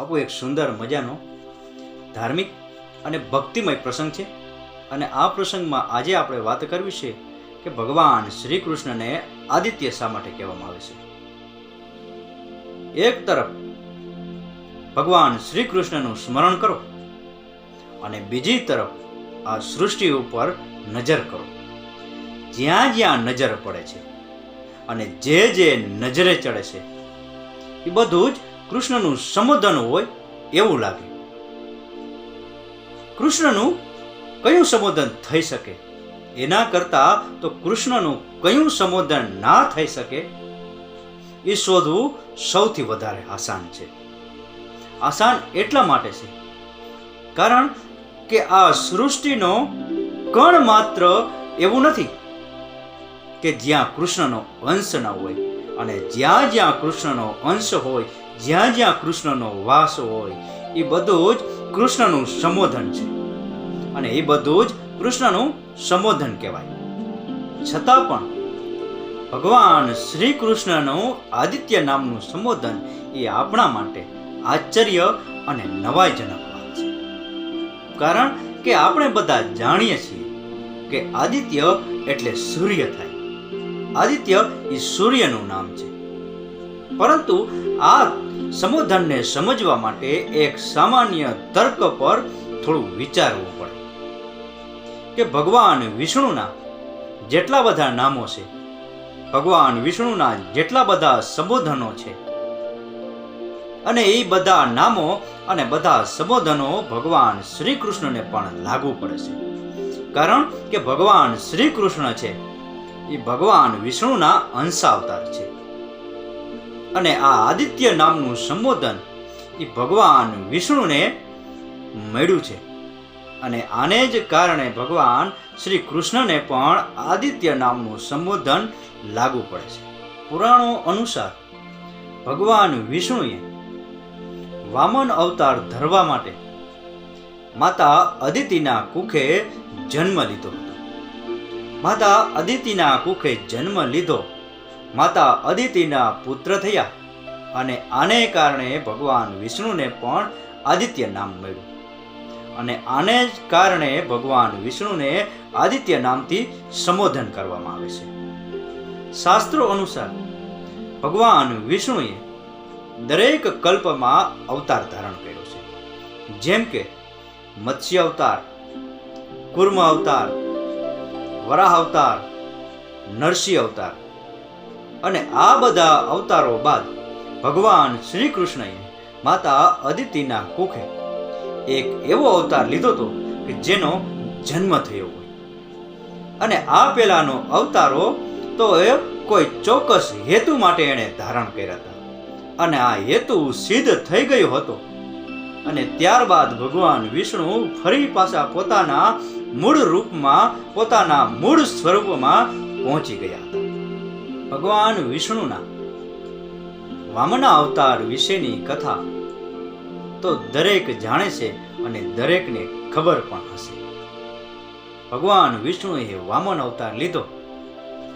બાપુ, એક સુંદર મજાનો, ધાર્મિક અને ભક્તિમય પ્રસંગ છે. અને આ પ્રસંગમાં આજે આપણે વાત કરવી છે કે ભગવાન શ્રી કૃષ્ણને આદિત્ય શા માટે કહેવામાં આવે છે? એક તરફ, ભગવાન શ્રી કૃષ્ણનું સ્મરણ કરો અને બીજી તરફ, આ સૃષ્ટિ ઉપર નજર કરો. જ્યાં જ્યાં નજર પડે છે અને જે જે નજરે ચડે છે, એ બધું જ કૃષ્ણનું સંબોધન હોય એવું લાગે. કૃષ્ણનું કયું સંબોધન થઈ શકે? એના કરતાં તો કૃષ્ણનું કયું સંબોધન ના થઈ શકે? એ શોધવું સૌથી વધારે આસાન છે. આસાન એટલા માટે છે. કારણ કે આ સૃષ્ટિનો કણ માત્ર એવું નથી કે જ્યાં કૃષ્ણનો અંશ ન હોય અને જ્યાં જ્યાં કૃષ્ણનો અંશ હોય જ્યાં જ્યાં કૃષ્ણનો વાસ હોય, એ બધું જ કૃષ્ણનું સંબોધન છે. અને એ બધું જ કૃષ્ણનું સંબોધન કહેવાય. છતાં પણ ભગવાન શ્રી કૃષ્ણનું આદિત્ય નામનું સંબોધન એ આપણા માટે આશ્ચર્ય અને નવાઈજનક વાત છે. કારણ કે આપણે બધા જાણીએ છીએ કે આદિત્ય એટલે સૂર્ય થાય. આદિત્ય એ સૂર્યનું નામ છે. પરંતુ આ સંબોધનને સમજવા માટે એક સામાન્ય તર્ક પર થોડું વિચારવું પડે. કે ભગવાન વિષ્ણુના જેટલા બધા નામો છે, ભગવાન વિષ્ણુના જેટલા બધા સંબોધનો છે, અને એ બધા નામો અને બધા સંબોધનો ભગવાન શ્રી કૃષ્ણને પણ લાગુ પડે છે. કારણ કે ભગવાન શ્રી કૃષ્ણ છે, એ ભગવાન વિષ્ણુના અંશાવતાર છે. અને આ આદિત્ય નામનું સંબોધન એ ભગવાન વિષ્ણુને મળ્યું છે. અને આને જ કારણે ભગવાન શ્રી કૃષ્ણને પણ આદિત્ય નામનું સંબોધન લાગુ પડે છે. પુરાણો અનુસાર ભગવાન વિષ્ણુએ વામન અવતાર ધરવા માટે માતા અદિતિના કુખે જન્મ લીધો હતો. માતા અદિતિના કુખે જન્મ લીધો માતા અદિતિના પુત્ર થયા અને આને કારણે ભગવાન વિષ્ણુને પણ આદિત્ય નામ મળ્યું. અને આને જ કારણે ભગવાન વિષ્ણુને આદિત્ય નામથી સંબોધન કરવામાં આવે છે. શાસ્ત્રો અનુસાર ભગવાન વિષ્ણુએ દરેક કલ્પમાં અવતાર ધારણ કર્યો છે. જેમ કે મત્સ્ય અવતાર, કુર્મ અવતાર, વરાહ અવતાર, નરસિંહ અવતાર અને આ બધા અવતારો બાદ ભગવાન શ્રી કૃષ્ણએ માતા અદિતિના કુખે એક એવો અવતાર લીધો હતો કે જેનો જન્મ થયો હોય. અને આ પેલાનો અવતારો તો એ કોઈ ચોક્કસ હેતુ માટે એણે ધારણ કર્યા હતા. અને આ હેતુ સિદ્ધ થઈ ગયો હતો. અને ત્યારબાદ ભગવાન વિષ્ણુ ફરી પાછા પોતાના મૂળ રૂપમાં, પોતાના મૂળ સ્વરૂપમાં પહોંચી ગયા હતા. ભગવાન વિષ્ણુના વામના અવતાર વિશેની કથા તો દરેક જાણે છે અને દરેકને ખબર પણ હશે. ભગવાન વિષ્ણુએ વામન અવતાર લીધો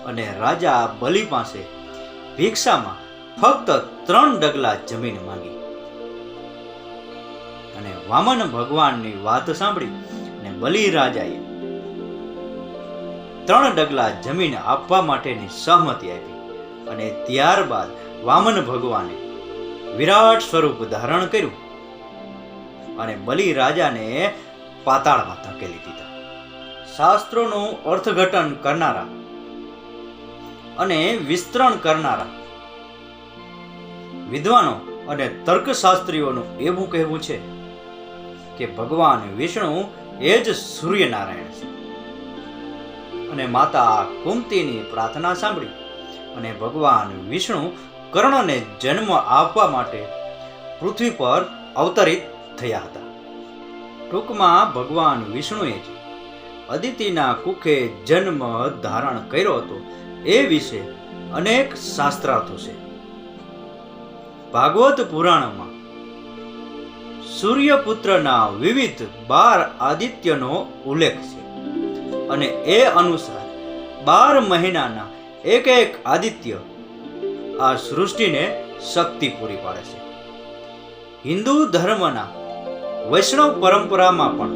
અને રાજા બલિ પાસે ભિક્ષામાં ફક્ત ત્રણ ડગલા જમીન માંગી. અને વામન ભગવાનની વાત સાંભળી અને બલિ રાજાએ ત્રણ ડગલા જમીન આપવા માટેની સહમતિ આપી અને ત્યારબાદ વામન ભગવાને વિરાટ સ્વરૂપ ધારણ કર્યું અને બલિ રાજાને પાતાળમાં ધકેલી દીધા. શાસ્ત્રોનું અર્થઘટન કરનારા અને વિસ્તરણ કરનારા વિદ્વાનો અને તર્કશાસ્ત્રીઓનું એવું કહેવું છે કે ભગવાન વિષ્ણુ એ જ સૂર્યનારાયણ છે. અને માતા કુંતીની પ્રાર્થના સાંભળી અને ભગવાન વિષ્ણુ કર્ણને જન્મ આપવા માટે પૃથ્વી પર અવતરિત થયા હતા. ટૂંકમાં ભગવાન વિષ્ણુએ જ અદિતિના કુખે જન્મ ધારણ કર્યો હતો એ વિશે અનેક શાસ્ત્રાર્થો છે. ભાગવત પુરાણમાં સૂર્યપુત્રના વિવિધ બાર આદિત્યનો ઉલ્લેખ છે. અને એ અનુસાર બાર મહિનાના એક એક આદિત્ય આ સૃષ્ટિને શક્તિ પૂરી પાડે છે. હિન્દુ ધર્મના વૈષ્ણવ પરંપરામાં પણ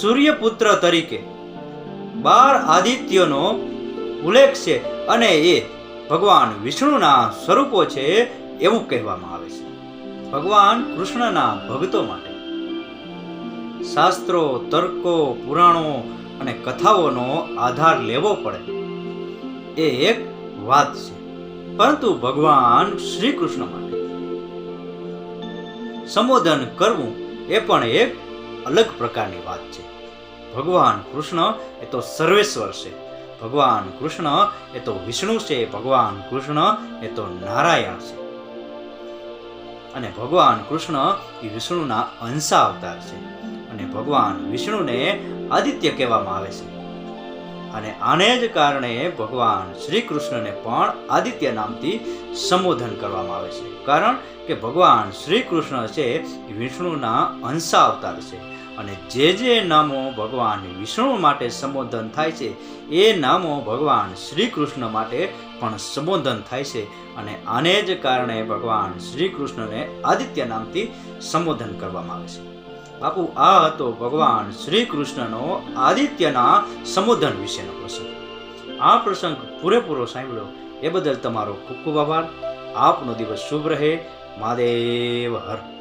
સૂર્યપુત્ર તરીકે બાર આદિત્યનો ઉલ્લેખ છે અને એ ભગવાન વિષ્ણુના સ્વરૂપો છે એવું કહેવામાં આવે છે. ભગવાન કૃષ્ણના ભક્તો માટે શાસ્ત્રો, તર્કો, પુરાણો અને કથાઓનો આધાર લેવો પડે. એ એક વાત છે. પરંતુ ભગવાન શ્રી કૃષ્ણ માટે. સંબોધન કરવું એ પણ એક અલગ પ્રકારની વાત છે. ભગવાન કૃષ્ણ એ તો સર્વેશ્વર છે. ભગવાન કૃષ્ણ એ તો વિષ્ણુ છે. ભગવાન કૃષ્ણ એ તો નારાયણ છે. અને ભગવાન કૃષ્ણ એ વિષ્ણુના અંશા અવતાર છે. અને ભગવાન વિષ્ણુને આદિત્ય કહેવામાં આવે છે. અને આને જ કારણે ભગવાન શ્રી કૃષ્ણને પણ આદિત્ય નામથી સંબોધન કરવામાં આવે છે. કારણ કે ભગવાન શ્રી કૃષ્ણ છે વિષ્ણુના અંશા અવતાર છે. અને જે જે નામો ભગવાન વિષ્ણુ માટે સંબોધન થાય છે, એ નામો ભગવાન શ્રી કૃષ્ણ માટે પણ સંબોધન થાય છે. અને આને જ કારણે ભગવાન શ્રી કૃષ્ણને આદિત્ય નામથી સંબોધન કરવામાં આવે છે. બાપુ, આ હતો ભગવાન શ્રી કૃષ્ણનો આદિત્યના સંબોધન વિશેનો પ્રસંગ. આ પ્રસંગ પૂરેપૂરો સાંભળ્યો. એ બદલ તમારો ખૂબ ખૂબ આભાર. આપનો દિવસ શુભ રહે. મહાદેવ, હર